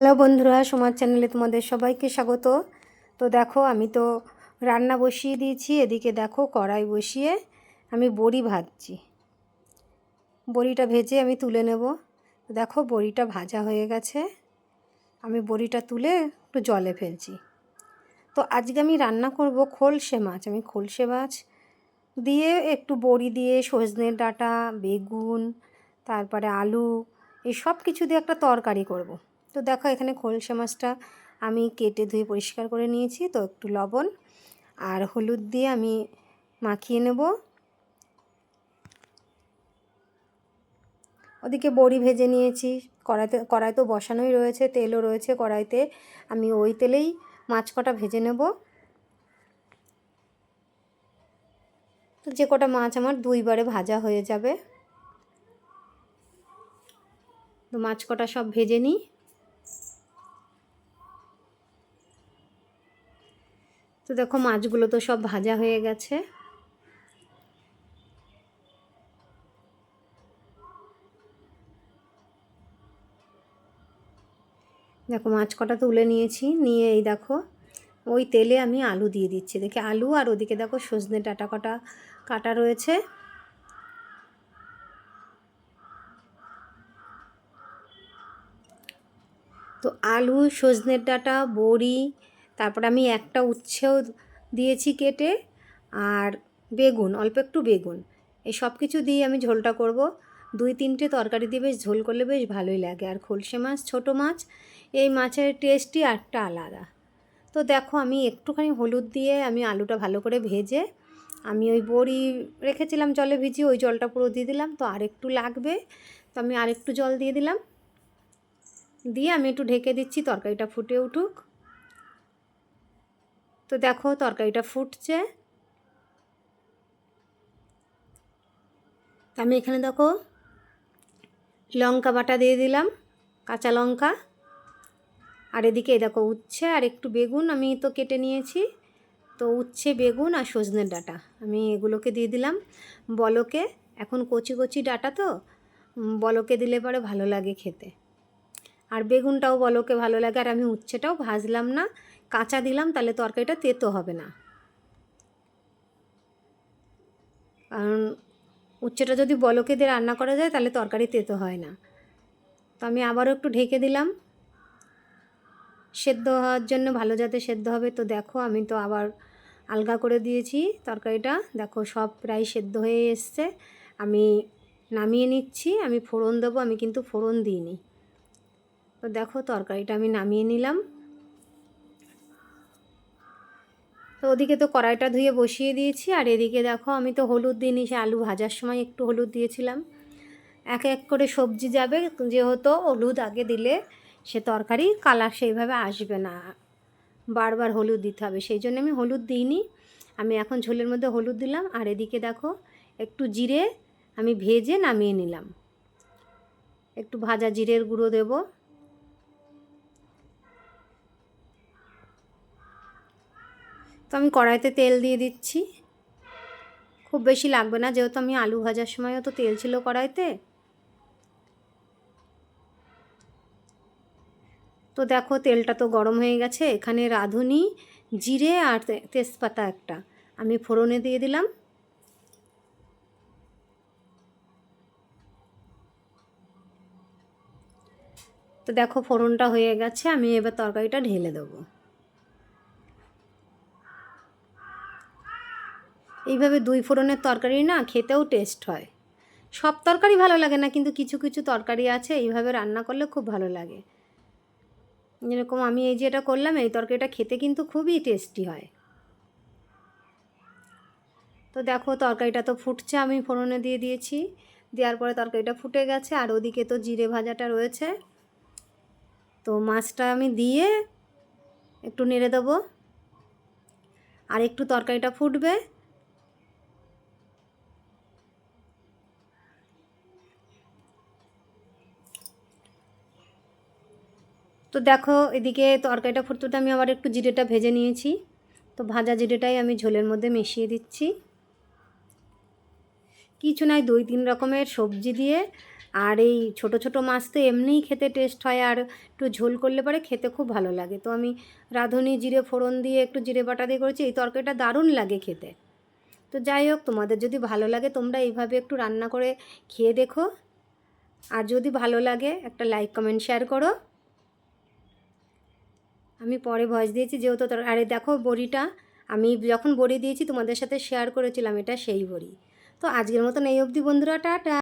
Hello বন্ধুরা, সমাজ চ্যানেলে তোমাদের সবাইকে স্বাগত। তো দেখো, আমি তো রান্না বসিয়ে দিয়েছি, এদিকে দেখো কড়াই বসিয়ে আমি বড়ি ভাজছি। বড়িটা ভেজে আমি তুলে নেব। দেখো, বড়িটা ভাজা হয়ে গেছে। আমি বড়িটা তুলে একটু জলে ফেলছি। তো আজকে আমি রান্না করব খোলসে মাছ। আমি খোলসে মাছ দিয়ে একটু বড়ি দিয়ে সজনের ডাঁটা, বেগুন, তারপরে আলু, এই সব কিছু দিয়ে একটা তরকারি করব। তো দেখো এখানে খোলসে মাছটা আমি কেটে ধুয়ে পরিষ্কার করে নিয়েছি, তো একটু লবণ আর হলুদ দিয়ে আমি মাখিয়ে নেব। ওদিকে বড়ি ভেজে নিয়েছি, কড়াইতে, কড়াই তো বসানোই রয়েছে, তেলও রয়েছে কড়াইতে, আমি ওই তেলেই মাছ কটা ভেজে নেব। তো যে কটা মাছ আমার দুইবারে ভাজা হয়ে যাবে। তো মাছ কটা সব ভেজে নিই। তো দেখো মাছগুলো তো সব ভাজা হয়ে গেছে। দেখো মাছ কটা তুলে নিয়েছি, নিয়ে এই দেখো, ওই তেলে আমি আলু দিয়ে দিচ্ছি। দেখে আলু আর ওদিকে দেখো সজনে ডাটা কটা কাটা রয়েছে। তো আলু সজনের ডাঁটা, বড়ি তারপর আমি একটা উচ্ছেও দিয়েছি কেটে আর বেগুন, অল্প একটু বেগুন। এই সব কিছু দিয়ে আমি ঝোলটা করব। দুই তিনটে তরকারি দিয়ে বেশ ঝোল করলে বেশ ভালোই লাগে। আর খলসে মাছ, ছোটো মাছ, এই মাছের টেস্টই একটা আলাদা। তো দেখো, আমি একটুখানি হলুদ দিয়ে আমি আলুটা ভালো করে ভেজে আমি ওই বড়ি রেখেছিলাম জলে ভিজিয়ে, ওই জলটা পুরো দিয়ে দিলাম। তো আর একটু লাগবে, তো আমি আরেকটু জল দিয়ে দিলাম। দিয়ে আমি একটু ঢেকে দিচ্ছি, তরকারিটা ফুটে উঠুক। তো দেখো তরকারিটা ফুটছে। আমি এখানে দেখো লঙ্কা বাটা দিয়ে দিলাম, কাঁচা লঙ্কা। আর এদিকে দেখো উচ্ছে আর একটু বেগুন আমি তো কেটে নিয়েছি। তো উচ্ছে, বেগুন আর সজনের ডাটা আমি এগুলোকে দিয়ে দিলাম। বলকে, এখন কচি কচি ডাটা তো বলকে দিলে পরে ভালো লাগে খেতে। আর বেগুনটাও বলকে ভালো লাগে আর আমি উচ্ছেটাও ভাজলাম না। কাঁচা দিলাম, তাহলে তরকারিটা তেতো হবে না। কারণ উচ্ছেটা যদি বলকে দিয়ে রান্না করা যায়, তাহলে তরকারি তেতো হয় না। তো আমি আবারও একটু ঢেকে দিলাম। সেদ্ধ হওয়ার জন্য ভালো যাতে সেদ্ধ হবে, তো দেখো আমি তো আবার আলগা করে দিয়েছি তরকারিটা। দেখো সব প্রায় সেদ্ধ হয়ে এসছে। আমি নামিয়ে নিচ্ছি, আমি ফোড়ন দেবো, আমি কিন্তু ফোড়ন দিইনি। তো দেখো তরকারিটা আমি নামিয়ে নিলাম। তো ওদিকে তো কড়াইটা ধুয়ে বসিয়ে দিয়েছি, আর এদিকে দেখো আমি তো হলুদ দিইনি সে আলু ভাজার সময় একটু হলুদ দিয়েছিলাম। এক এক করে সবজি যাবে, যেহেতু হলুদ আগে দিলে সে তরকারি কালার সেইভাবে আসবে না। বারবার হলুদ দিতে হবে, সেই জন্য আমি হলুদ দিইনি। আমি এখন ঝোলের মধ্যে হলুদ দিলাম, আর এদিকে দেখো একটু জিরে আমি ভেজে নামিয়ে নিলাম। একটু ভাজা জিরের গুঁড়ো দেব। তো আমি কড়াইতে তেল দিয়ে দিচ্ছি। খুব বেশি লাগবে না, যেহেতু আমি আলু ভাজার সময়ও তো তেল ছিল কড়াইতে। তো দেখো তেলটা তো গরম হয়ে গেছে, এখানে রাঁধুনি, জিরে আর তেজপাতা একটা। আমি ফোড়নে দিয়ে দিলাম। তো দেখো ফোড়নটা হয়ে গেছে, আমি এবার তরকারিটা ঢেলে দেবো। এইভাবে দুই ফোড়নের তরকারি না খেতেও টেস্ট হয়। সব তরকারি ভালো লাগে না, কিন্তু কিছু কিছু তরকারি আছে, এইভাবে রান্না করলে খুব ভালো লাগে। যেরকম আমি এই যে এটা করলাম, এই তরকারিটা খেতে কিন্তু খুবই টেস্টি হয়। তো দেখো তরকারিটা তো ফুটছে, আমি ফোড়নে দিয়ে দিয়েছি। দেওয়ার পরে তরকারিটা ফুটে গেছে, আর ওদিকে তো জিরে ভাজাটা রয়েছে। তো মাছটা আমি দিয়ে একটু নেড়ে দেবো। আর একটু তরকারিটা ফুটবে। তো দেখো, এদিকে তরকারিটা ফুটতে আমি আবার একটু জিরেটা ভেজে নিয়েছি। তো ভাজা জিরেটাই আমি ঝোলের মধ্যে মিশিয়ে দিচ্ছি। কিছু নয় দুই তিন রকমের সবজি দিয়ে। আর এই ছোট ছোট মাছ তো এমনিই খেতে টেস্ট হয়, আর একটু ঝোল করলে পরে খেতে খুব ভালো লাগে। তো আমি রাঁধুনি, জিরে ফোড়ন দিয়ে একটু জিরে বাটা দিয়ে করেছি, এই তরকারিটা দারুণ লাগে খেতে। তো যাই হোক, তোমাদের যদি ভালো লাগে, তোমরা এইভাবে একটু রান্না করে খেয়ে দেখো। আর যদি ভালো লাগে, একটা লাইক কমেন্ট শেয়ার করো। আমি পরে ভয়েস দিয়েছি, যেহেতু আরে দেখো বড়িটা, আমি যখন বড়ি দিয়েছি তোমাদের সাথে শেয়ার করেছিলাম, এটা সেই বড়ি। তো আজকের মতন এই অবধি বন্ধুরা, টাটা।